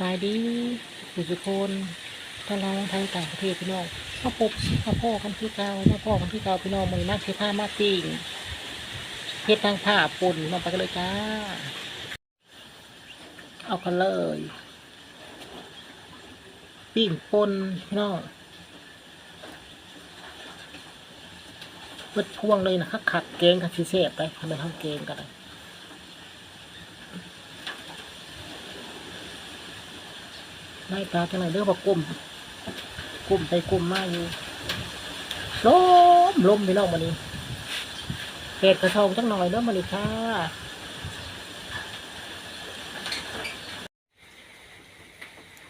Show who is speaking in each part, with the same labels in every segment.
Speaker 1: บายดีผู้สุคนถ้าเราไทยต่างประเทศพี่น้องมาพบมาพ่อกันที่เก่ามาพ่อกันที่เก่าพี่น้องมือมากเทผ้ามาติ่งเพชรทางผ้าปุ่นมาไปกันเลยจ้า เอากันเลยปิ้งปนพี่น้องเปิดพวงเลยนะครับขัดเกงกับชีเสบไปทำไมทำเกงกันเลย ไล่ตาจังไหนเด้อบอกกลุ่มกลุ่มไปกลุ่มมาอยู่ลมลมพี่น้องมานี่เห็ดกระชองจังหน่อยเด้อมานี่ค่ะ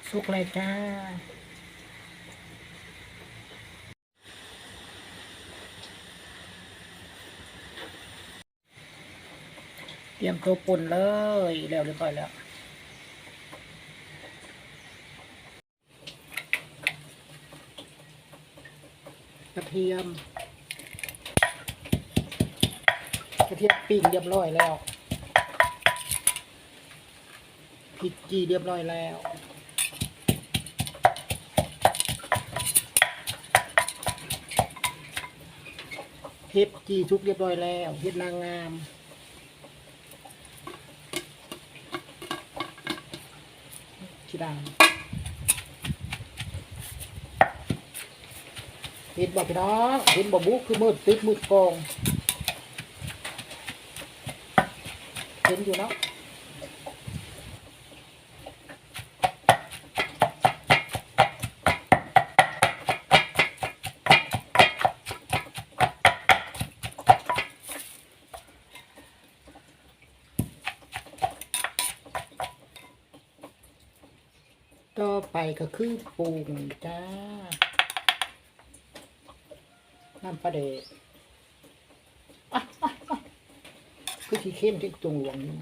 Speaker 1: สุกเลยจ้าเตรียมตัวปุ่นเลย แล้วเรียบร้อยแล้ว ระเทียม กระเทียมปิ้งเรียบร้อยแล้วพริกจีเรียบร้อยแล้วเห็ดจีชุกเรียบร้อยแล้วเห็ดนางงามชิดา เห็นบ่พี่น้องเห็นบ่บุกคือมืดตึ๊บมืดกองเห็นอยู่เนาะต่อไปก็คือปรุงจ้า น้ำปลาเดะอะอะอะคือที่เข้มที่ตรงหลวงนี่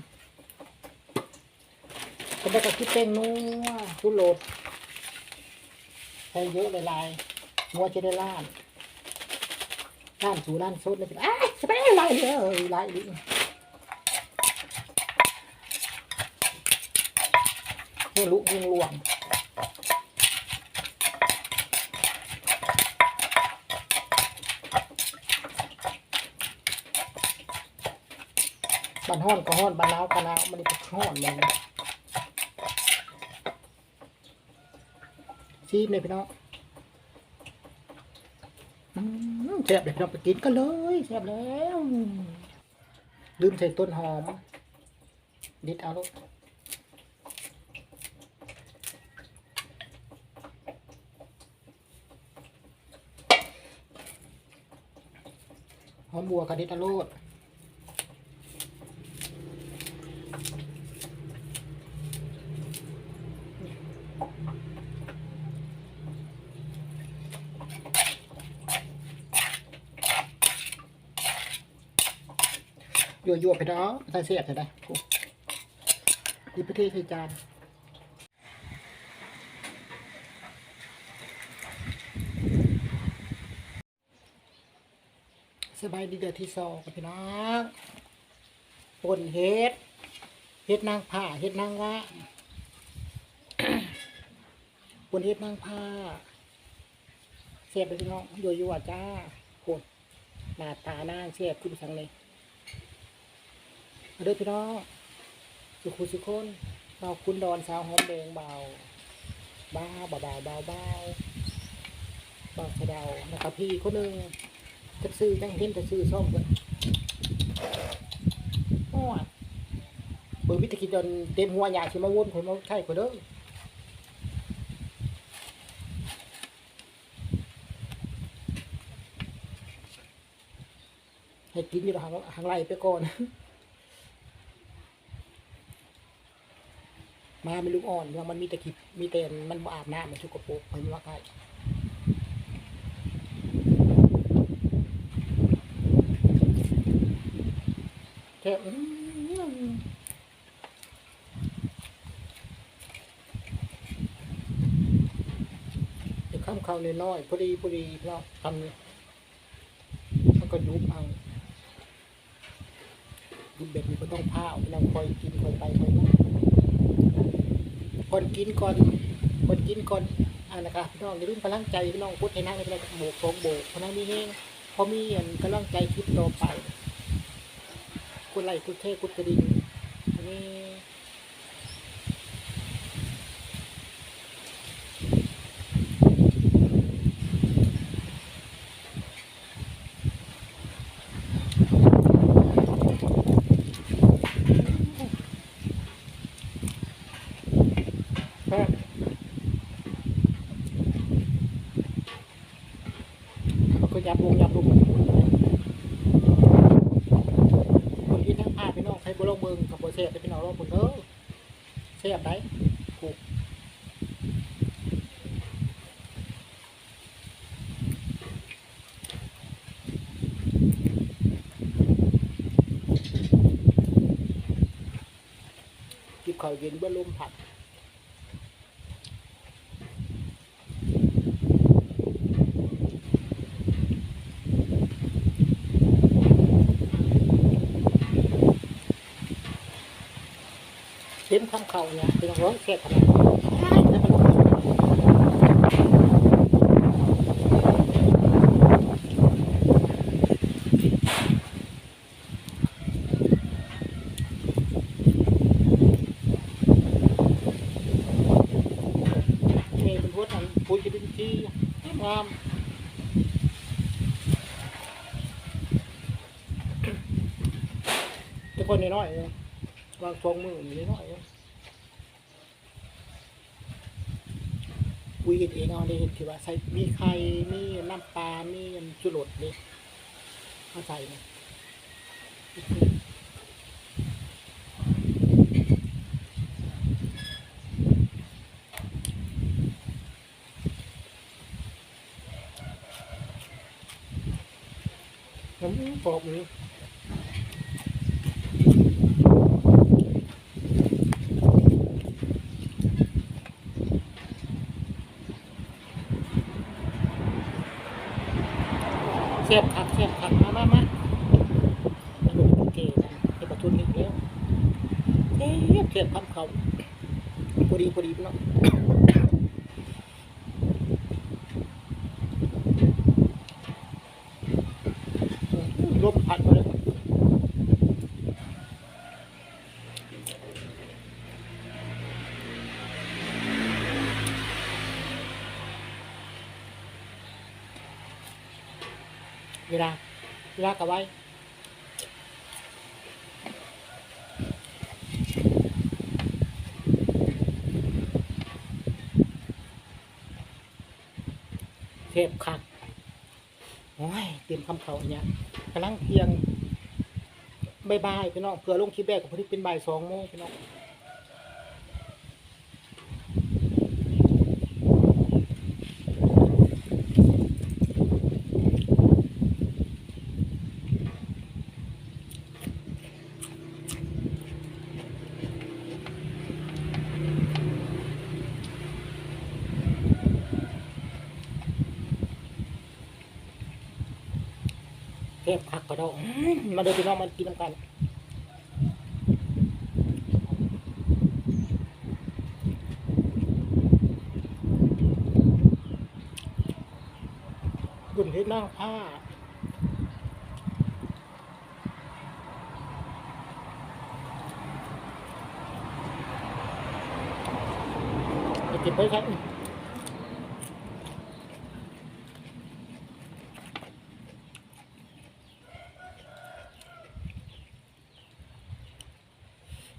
Speaker 1: ก็ได้ก็คิดแป้งนัวทุโรดใส่เยอะหลายๆนัวจะได้ล้านล้านสูล้านสดเลยเป็นอ้ายสบายไรเลยไรดินี่ลุกยิงหลวง บ้านห้อนก็ห้อนบ้านาวก็นาวมันนี่ก็ห้อนเลยซีมเลยพี่น้องแซ่บเลยพี่น้องไปกินก็เลยแซ่บแล้วลืมใส่ต้นหอมดิดเอาลูกหอมบัวกระดิดเอาลูก ยั่วยั่วไปเนาะใส่เสียบใส่ได้ดีประเทศไทยจานสบายดีเดือดที่สองพี่น้องปนเฮ็ด เฮ็ดนางผ้าเฮ็ดนางวะปนเฮ็ดนางผ้าเสียบไปพี่น้องยั่วยั่วจ้าโคตรหน้าตาหน้าเสียบขึ้นสังเลย เด้อพี่น้องสุขุสุคนเบาคุณดอนสาวหอมแดงเบาบ้าเบาเบาเบาเบาเบาสะเดาแล้วก็พี่คนหนึ่งจะซื้อจังเห็นจะซื้อส้มกันโอ้ยเปิดวิตากินจนเต็มหัวอยากชิมาวนผมมาไข่ก็เด้อให้กินอยู่ทางทางไรไปก่อน มาไม่ลูกอ่อนยังมันมีแต่ขีดมีแต่มันบ่อาบน้ำมันชุกกระโปงมันว่าใกล้แค่เดี๋ยวข้ามเขาน้อยพอดีพอดีเนาะทำนี่แล้วก็ยุบเอายุบแบบนี้ก็ต้องผ้าเอาเราคอยกินคอยไปคอยมาคนกินก่อนคนกินก่อนอ่านะครับพี่น้องอย่าลืมกำลังใจพี่น้องพุทธให้นั่งในกระโบกสองโบกพอนั้นมีแห้งพอมีอันกำลังใจคลิปต่อไปกุดไลค์กุดเทกุดกระดิ่งอันนี้แซ่บเขาก็ยับวงยับลงคนที่ทั้งพาพี่น้ องเบิ้งกับบ่แซ่บไปพี่น้องลองเบิ้งเด้อแซ่บได้ถูกกินข้าวเย็นเบื้อลมผัด เต็มข้างเขาเนี่ยเป็นร้อยแค่ขนาดแล้วมันนี่เป็นพวกนั้นปุยจะเป็นที่งามทุกคนน้อยๆเองวางฟองมืออยู่น้อย เองคุยกันเองเอาเลยที่ว่าใส่มีไข่มีน้ำปลามีจุรสนี่เข้าใส่นะน้ำปอกนี้ เสียบขัดเสียบขัดมามามามาดูเก๋นะไอ้ประทุนนี่แล้วเทียบเสียบคำเขาพอดีพอดีเนาะลมพัดมาเลยเวลาเว ลากะไว้เทพคักโอ้ยเตรียมคำเขาเนี่ยกำลังเพียงบายบายพี่น้องเผื่อลงคลิปแรกกับพอดีเป็นบ่ายสองโมงพี่น้อง ทพคักกระดองอื้อมาเดินพี่น้องมากินน้ำกันกุ่นที่นั่งผ้าจะเก็บไว้ครับ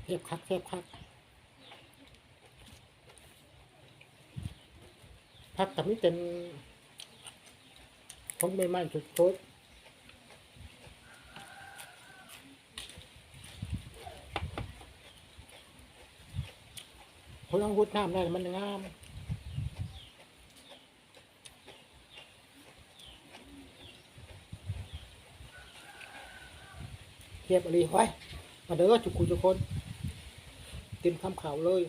Speaker 1: เทพคักเทพคักพักแต่ไม่เป็นผมไม่มั่นสุดโคตรผมต้องพูดน้ำได้มันงามเทียบอะไรไว้มาเด้อจุกคุยทุกคน กินข้ามขาวเลย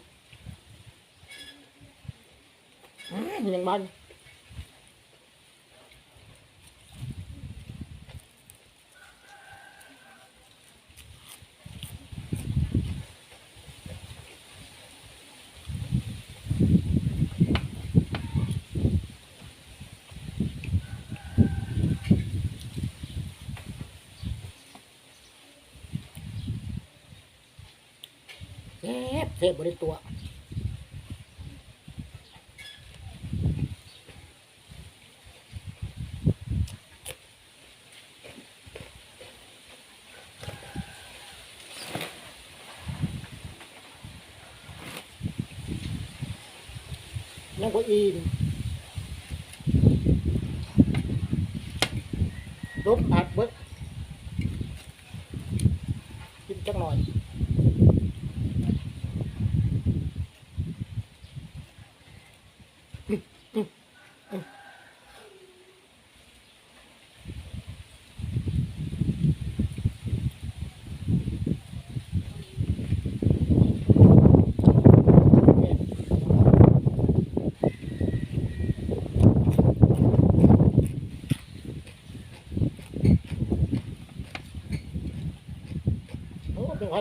Speaker 1: ะบริตัวนั่งก็อีนลบอัดเบิดกินจักหน่อย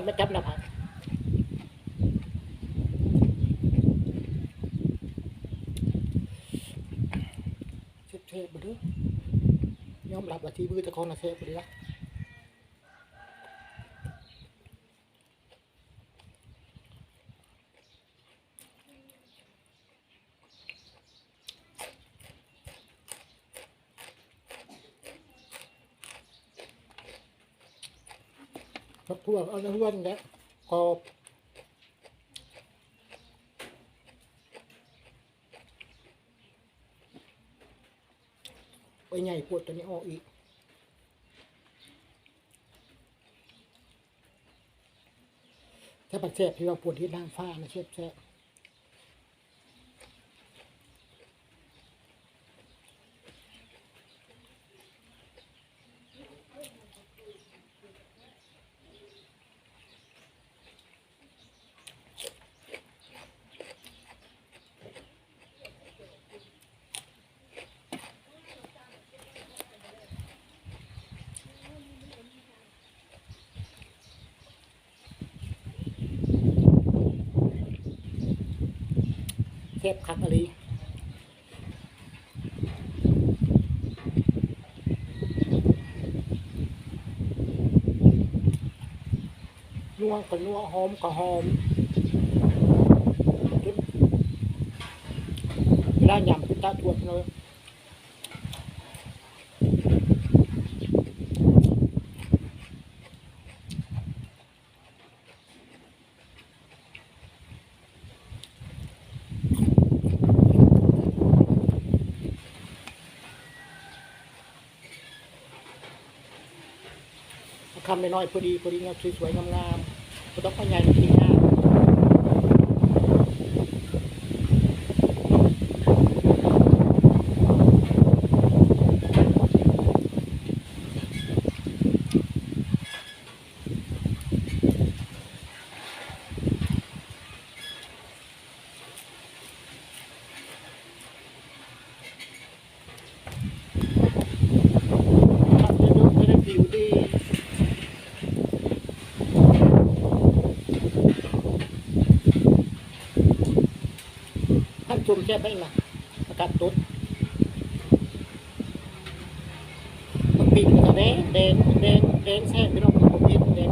Speaker 1: มาจับหน้าผากเทพไปด้วยยอมรับว่าที่มือตะคองนะเทพไปด้วย ทักพวเอาน้ำวนแล้วกรอบไปใหญ่ปวดตัวนี้ออกอีกถ้าปัดแสบที่เราปวดที่นางฟ้านะเชฟแสบ ซ่บคักอะไรนัวก็นัวหอมก็หอมเวลายำพุทธะทวดเลย น้อยๆพอดีพอดีงามสวยๆงามๆไม่ต้องเอาใหญ่ง chết bấy mà cắt tốt, bị cái đèn đèn ka đèn xe cái đó cũng pinapagpil đèn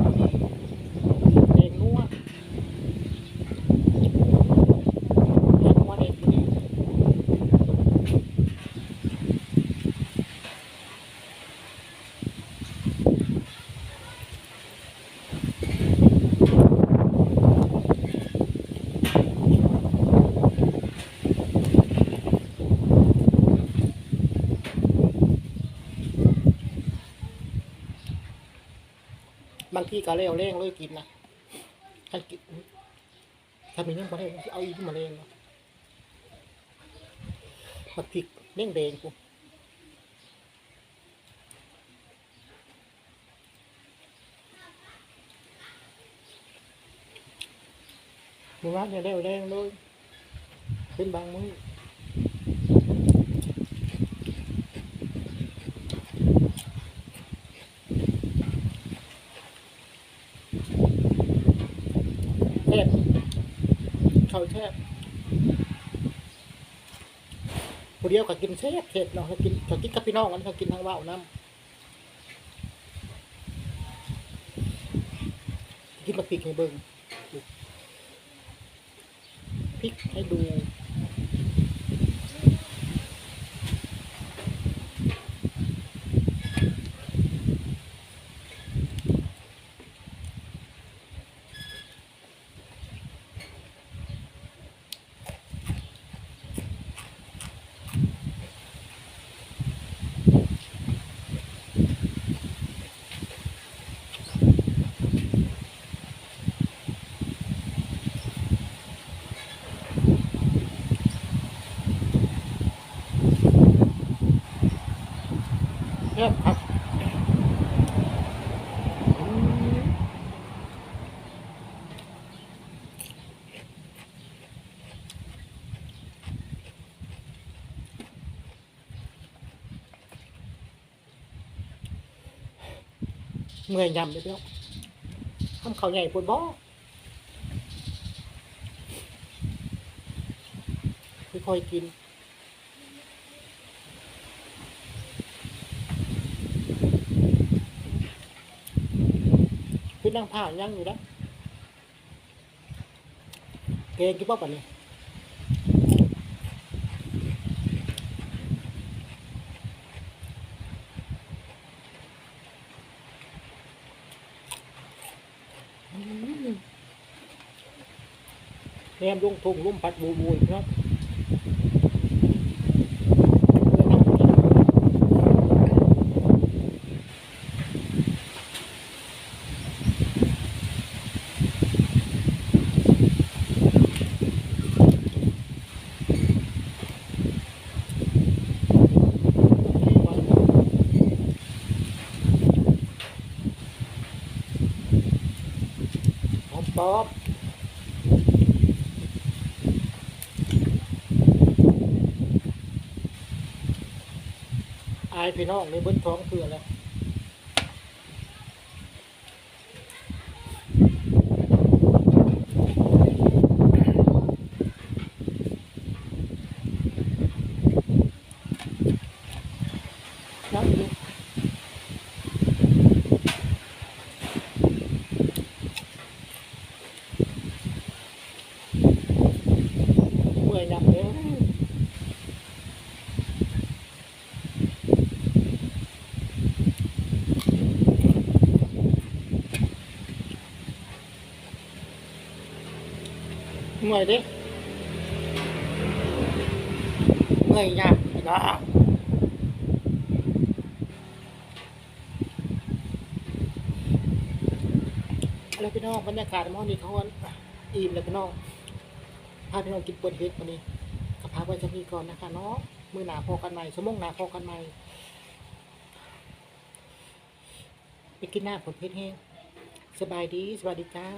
Speaker 1: พี่กะเลี้ยวแรงเลยกินนะถ้ากินถ้ามีเรื่องประเทเอาอีกมาเร่งมาผิดเร่งเดงกูมือว่าเนี่ยเร็วแรงเลยเป็นบางมือ ขาแค่ผู้เดียวขากินแซ่บเผ็ดเนาะขากินขากินกับพี่น้องอันขากินทั้งว่าวน้ำกินมาพริกให้เบิ้งพริกให้ดู เมื่อยยำเลยเดียวทำเขาใหญ่ปวดบ่ค่อยๆกินพี่นั่งผ่ายังอยู่แล้วเกงกี่ป๊อบอันนี้อืมแนมลงทุ่งลุ่มพัดบูบูเนาะหอมป๊อบอาย พี่น้องในเบิ้นท้องคืออะไรน้ำอยู่เมื่อยนักเลย เมื่อยดิเมื่อยยากพี่น้องอะไรพี่น้องบรรยากาศมอนี่เขาอิ่มเลยพี่น้องพาพี่น้องกินปวดเฮ็ดวันนี้ก็พักไว้จะมีก่อนนะคะเนาะมือหนาพอกันใหม่ชั่วโมงหนาพอกันใหม่ไปกินหน้าผลเพชรแห้งสบายดี สวัสดีจ้า